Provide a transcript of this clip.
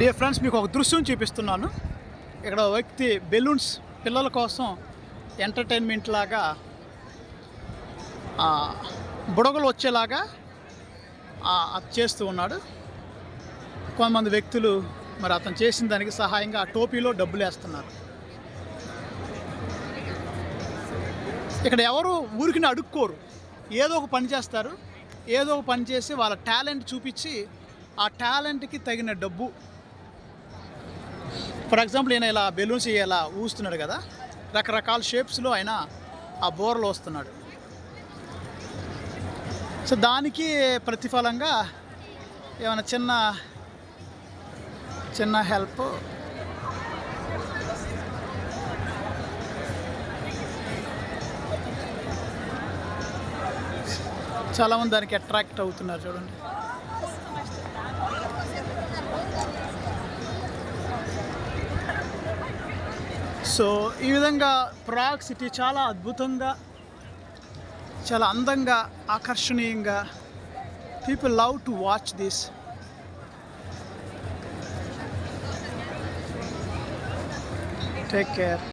Dear friends మీకు ఒక దృశ్యం చూపిస్తున్నాను. ఇక్కడ వ్యక్తి బెలూన్స్ పిల్లల కోసం ఎంటర్టైన్మెంట్ లాగా బుడగలు వచ్చేలాగా అది చేస్తూ ఉన్నాడు. కొంతమంది వ్యక్తులు మరి అతను చేసిన దానికి సహాయంగా ఆ టోపీలో డబ్బులు వేస్తున్నారు. ఇక్కడ ఎవరు ఊరికిని అడుక్కోరు. ఏదో ఒక పని చేస్తారు. ఏదో ఒక పని చేసి వాళ్ళ టాలెంట్ చూపించి ఆ టాలెంట్కి తగిన డబ్బు ఫర్ ఎగ్జాంపుల్ ఈయన ఇలా బెలూన్స్ ఇలా ఊస్తున్నాడు కదా రకరకాల షేప్స్లో ఆయన ఆ బోర్లు వస్తున్నాడు. సో దానికి ప్రతిఫలంగా ఏమైనా చిన్న చిన్న హెల్ప్ చాలామంది దానికి అట్రాక్ట్ అవుతున్నారు చూడండి. సో ఈ విధంగా ప్రాగ్ సిటీ చాలా అద్భుతంగా చాలా అందంగా ఆకర్షణీయంగా people love to watch this take care